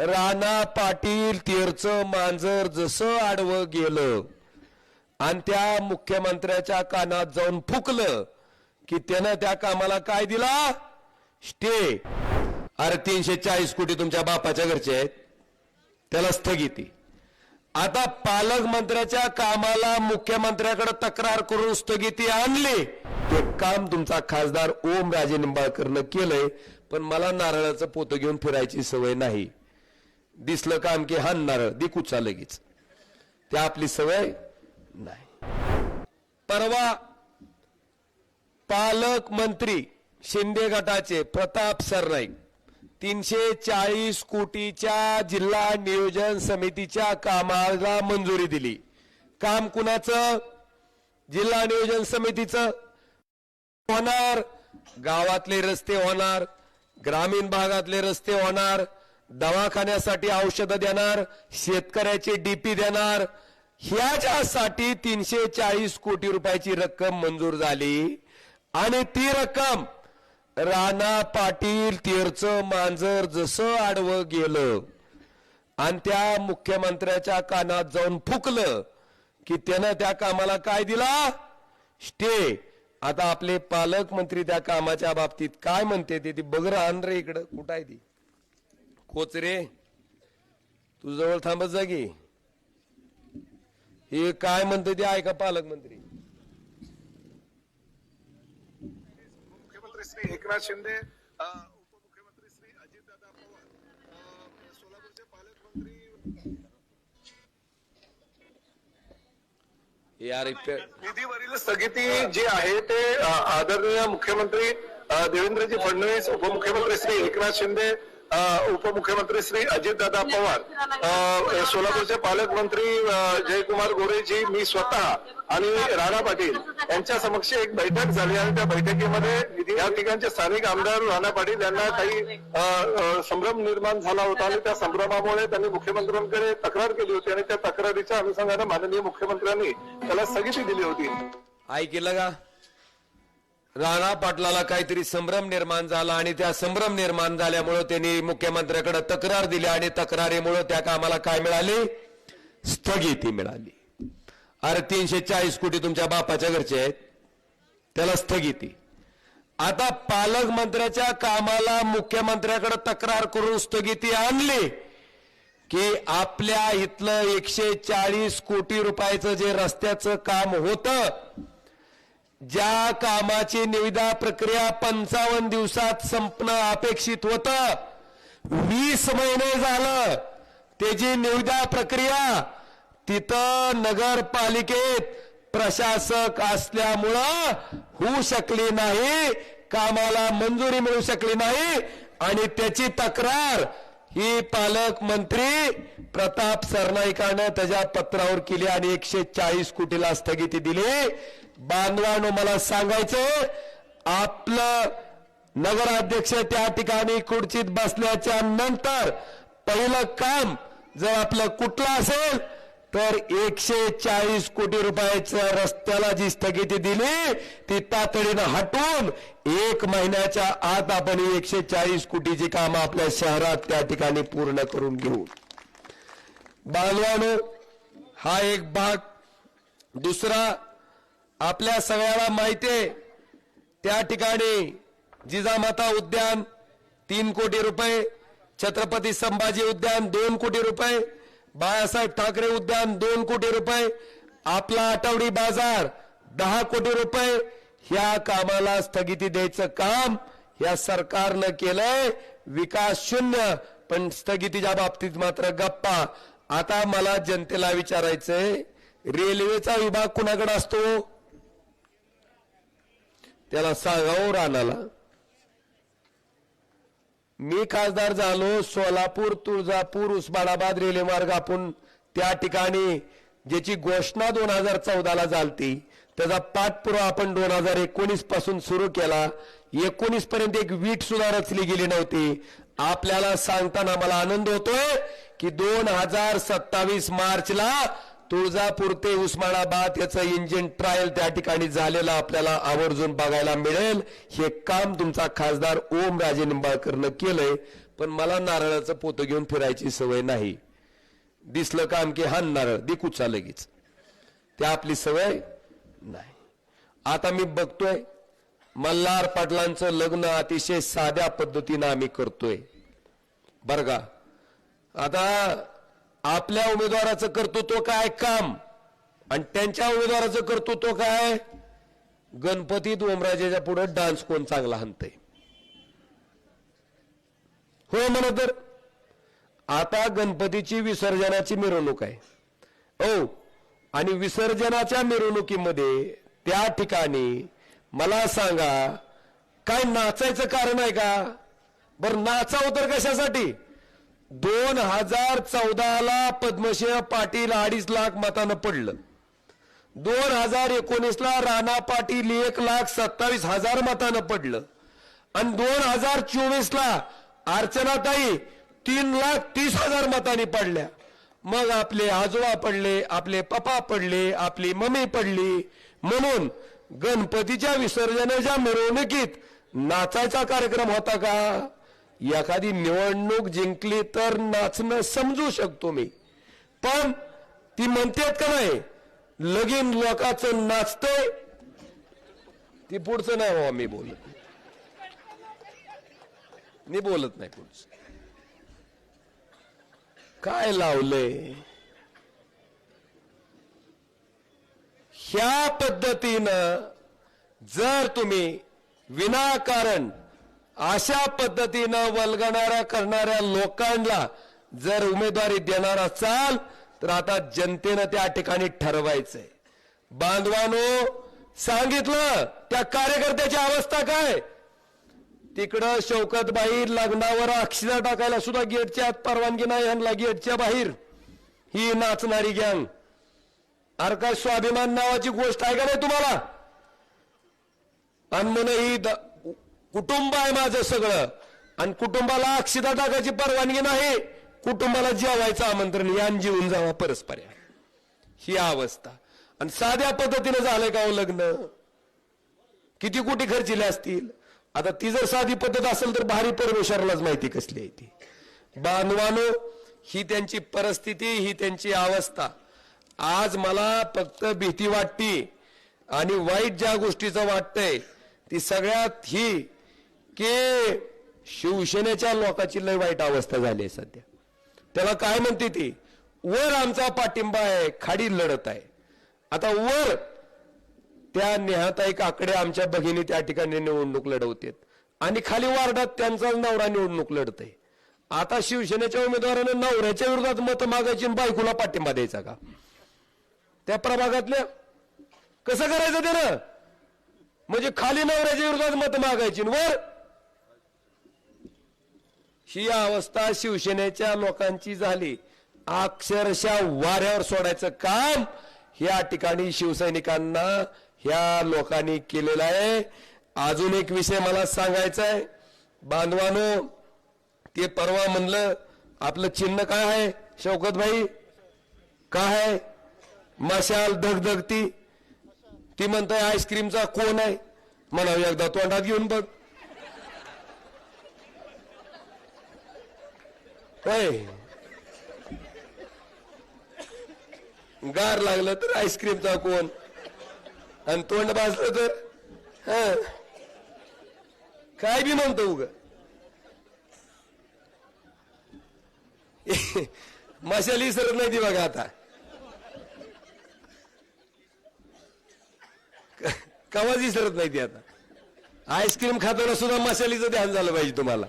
राणा पाटील तेरचं मांजर जसं आडवं गेलं आणि त्या मुख्यमंत्र्याच्या कानात जाऊन फुकलं की त्यानं त्या कामाला काय दिला? स्टे. अरे तीनशे चाळीस कोटी तुमच्या बापाच्या घरचे आहेत. त्याला स्थगिती. आता पालकमंत्र्याच्या कामाला मुख्यमंत्र्याकडे तक्रार करून स्थगिती आणली. ते काम तुमचा खासदार ओम राजे निंबाळकरनं केलंय पण मला नारळाचं पोतं घेऊन फिरायची सवय नाही. दिसलं काम की हान नारळ दिकूचा लगेच. ते आपली सवय नाही. परवा पालकमंत्री शिंदे गटाचे प्रताप सरनाईक तीनशे चाळीस कोटीच्या जिल्हा नियोजन समितीच्या कामाला मंजुरी दिली. काम कुणाचं? जिल्हा नियोजन समितीचं. होणार. गावातले रस्ते होणार. ग्रामीण भागातले रस्ते होणार. दवाखान्यासाठी औषधं देणार शेतकऱ्याचे डीपी देणार. ह्याच्यासाठी तीनशे चाळीस कोटी रुपयाची रक्कम मंजूर झाली. आणि ती रक्कम राणा पाटील तेरचं मांजर जसं आडवं गेलं आणि त्या मुख्यमंत्र्याच्या कानात जाऊन फुकलं की त्यानं त्या कामाला काय दिला? स्टे. आता आपले पालकमंत्री त्या कामाच्या बाबतीत काय म्हणते ते ती बघ आण रे इकडं. कुठं आहे ती? कोचरे तू जवळ थांबत जा की. हे काय म्हणते ते ऐका पालकमंत्री. मुख्यमंत्री श्री एकनाथ शिंदे उपमुख्यमंत्री श्री अजितदादा पवार सोलापूरचे पालकमंत्री. यार इतकं निधीवरील स्थगिती जी आहे ते आदरणीय मुख्यमंत्री देवेंद्रजी फडणवीस उपमुख्यमंत्री श्री एकनाथ शिंदे उपमुख्यमंत्री श्री अजितदादा पवार अ, सोलापूरचे पालकमंत्री जयकुमार गोरेजी मी स्वतः आणि राणा पाटील यांच्या समक्ष एक बैठक झाली आणि त्या बैठकीमध्ये या ठिकाणचे स्थानिक आमदार राणा पाटील यांना काही संभ्रम निर्माण झाला होता आणि त्या संभ्रमामुळे त्यांनी मुख्यमंत्र्यांकडे तक्रार केली होती आणि त्या तक्रारीच्या अनुषंगाने माननीय मुख्यमंत्र्यांनी त्याला स्थगिती दिली होती. ऐकलं का? राणा पाटलाला काहीतरी संभ्रम निर्माण झाला आणि त्या संभ्रम निर्माण झाल्यामुळं त्यांनी मुख्यमंत्र्याकडे तक्रार दिली आणि तक्रारीमुळं त्या कामाला काय मिळाली? स्थगिती मिळाली. अरे तीनशे चाळीस कोटी तुमच्या बापाच्या घरचे आहेत. त्याला स्थगिती. आता पालकमंत्र्याच्या कामाला मुख्यमंत्र्याकडे तक्रार करून स्थगिती आणली की आपल्या इथलं एकशे चाळीस कोटी रुपयाचं जे रस्त्याचं काम होतं ज्या कामाची निविदा प्रक्रिया पंचावन्न दिवसात संपणं अपेक्षित होतं वीस महिने झालं त्याची निविदा प्रक्रिया तिथं नगरपालिकेत प्रशासक असल्यामुळं होऊ शकली नाही कामाला मंजुरी मिळू शकली नाही आणि त्याची तक्रार ही पालकमंत्री प्रताप सरनाईकानं त्याच्या पत्रावर केली आणि एकशे चाळीस कोटीला स्थगिती दिली. बांधवानो मला सांगायचं आपलं नगराध्यक्ष त्या ठिकाणी खुर्चीत बसल्याच्या नंतर पहिलं काम जर आपलं कुठलं असेल तर एकशे चाळीस कोटी रुपयाच्या रस्त्याला जी स्थगिती दिली ती तातडीनं हटवून एक महिन्याच्या आत आपण एकशे चाळीस कोटीची कामं आपल्या शहरात त्या ठिकाणी पूर्ण करून घेऊ. बांधवानो हा एक भाग. दुसरा आपल्या सगळ्याला माहिती त्या ठिकाणी जिजामाता उद्यान तीन कोटी रुपये छत्रपती संभाजी उद्यान दोन कोटी रुपये बाळासाहेब ठाकरे उद्यान दोन कोटी रुपये आपला आठवडी बाजार दहा कोटी रुपये. ह्या कामाला स्थगिती द्यायचं काम या सरकारनं केलंय. विकास शून्य पण स्थगितीच्या बाबतीत मात्र गप्पा. आता मला जनतेला विचारायचंय रेल्वेचा विभाग कुणाकडे असतो? त्याला सांगावं राणाला मी खासदार झालो सोलापूर तुळजापूर उस्मानाबाद रेल्वे मार्ग आपण त्या ठिकाणी ज्याची घोषणा दोन हजार चौदाला झालती त्याचा पाठपुरावा आपण दोन हजार एकोणीसपासून सुरू केला. एकोणीस पर्यंत एक वीट सुद्धा रचली गेली नव्हती. आपल्याला सांगताना मला आनंद होतोय की दोन हजार सत्तावीस मार्चला तुळजापूर ते उस्मानाबाद याचं इंजिन ट्रायल त्या ठिकाणी झालेलं आपल्याला आवर्जून बघायला मिळेल. हे काम तुमचा खासदार ओम राजे निंबाळकरनं केलंय. पण मला नारळाचं पोतं घेऊन फिरायची सवय नाही. दिसलं काम की हा नारळ दिकूचा लगेच. ते आपली सवय नाही. आता मी बघतोय मल्हार पाटलांचं लग्न अतिशय साध्या पद्धतीनं आम्ही करतोय. बरं का? आता आपल्या उमेदवाराचं कर्तृत्व काय? काम. आणि त्यांच्या उमेदवाराचं कर्तृत्व काय? गणपतीत ओमराजेच्या पुढे डान्स कोण चांगला हाणतय? हो म्हणत तर. आता गणपतीची विसर्जनाची मिरवणूक आहे. हो आणि विसर्जनाच्या मिरवणुकीमध्ये त्या ठिकाणी मला सांगा काय नाचायचं कारण आहे का? बरं नाचाव तर कशासाठी? दोन हजार चौदाला पद्मश्री पाटील अडीच लाख मतानं पडलं. दोन हजार एकोणीसला राणा पाटील एक लाख सत्तावीस हजार मतानं पडलं. आणि दोन हजार चोवीसला अर्चनाताई तीन लाख तीस हजार मतांनी पडल्या. मग आपले आजोबा पडले आपले पप्पा पडले आपली मम्मी पडली. म्हणून गणपतीच्या विसर्जनाच्या मिरवणुकीत नाचायचा कार्यक्रम होता का? एखादी निवडणूक जिंकली तर नाचणं समजू शकतो मी. पण ती म्हणतेत का नाही लगीन लोकांचं नाचतंय ती पुढचं नाही बाबा मी बोलत. मी बोलत नाही पुढचं. काय लावले ह्या पद्धतीनं जर तुम्ही विनाकारण अशा पद्धतीनं वलगणाऱ्या करणाऱ्या लोकांना जर उमेदवारी देणार असाल तर आता जनतेनं त्या ठिकाणी ठरवायचंय. बांधवानो सांगितलं त्या कार्यकर्त्याची अवस्था काय? तिकडं शौकतबाई लग्नावर अक्षिदा टाकायला सुद्धा गेटच्या आत परवानगी नाही यांना गेटच्या बाहेर. ही नाचणारी गँग अर काय स्वाभिमान नावाची गोष्ट आहे का नाही तुम्हाला? अन्न ही कुटुंब आहे माझं सगळं. आणि कुटुंबाला अक्षिदा टाकायची परवानगी नाही. कुटुंबाला जेवायचं आमंत्रण यान जीवन जावा परस्पर ही अवस्था. आणि साध्या पद्धतीने झालंय का हो लग्न? किती कोटी खर्चिले असतील? आता ती जर साधी पद्धत असेल तर भारी परमेश्वरालाच माहिती कसली आहे ती. बांधवानो ही त्यांची परिस्थिती ही त्यांची अवस्था. आज मला फक्त भीती वाटती आणि वाईट ज्या गोष्टीचं वाटतंय ती सगळ्यात ही की शिवसेनेच्या लोकांची लय वाईट अवस्था झाली आहे सध्या. त्याला काय म्हणते ती? वर आमचा पाठिंबा आहे खाडी लढत आहे. आता वर त्या नेहाताई काकडे आमच्या भगिनी त्या ठिकाणी निवडणूक लढवतेत. आणि खाली वार्डात त्यांचा नवरा निवडणूक लढत आहे आता शिवसेनेच्या उमेदवारानं नवऱ्याच्या विरोधात मत मागायची बायकोला पाठिंबा द्यायचा का? त्या प्रभागातल्या कसं करायचं त्यानं? म्हणजे खाली नवऱ्याच्या विरोधात मत मागायची वर ही अवस्था शिवसेनेच्या लोकांची झाली. अक्षरशः वाऱ्यावर सोडायचं काम या ठिकाणी शिवसैनिकांना ह्या लोकांनी केलेलं आहे. अजून एक विषय मला सांगायचा आहे. बांधवानो ते परवा म्हणलं आपलं चिन्ह काय आहे? शौकत भाई काय आहे? मशाल धगधगती. ती म्हणतोय आईस्क्रीमचा कोण आहे? म्हणावं एकदा तोंडात घेऊन बघ. होय गार लागलं तर आईस्क्रीमचा कोण? आणि तोंड भाजलं तर? हा. काय बी म्हणतो उग. मशाली सरत नाही ती बघा आता. क- कवाच सरत नाही ती आता. आईस्क्रीम खाताना सुद्धा मशालीचं ध्यान झालं पाहिजे तुम्हाला.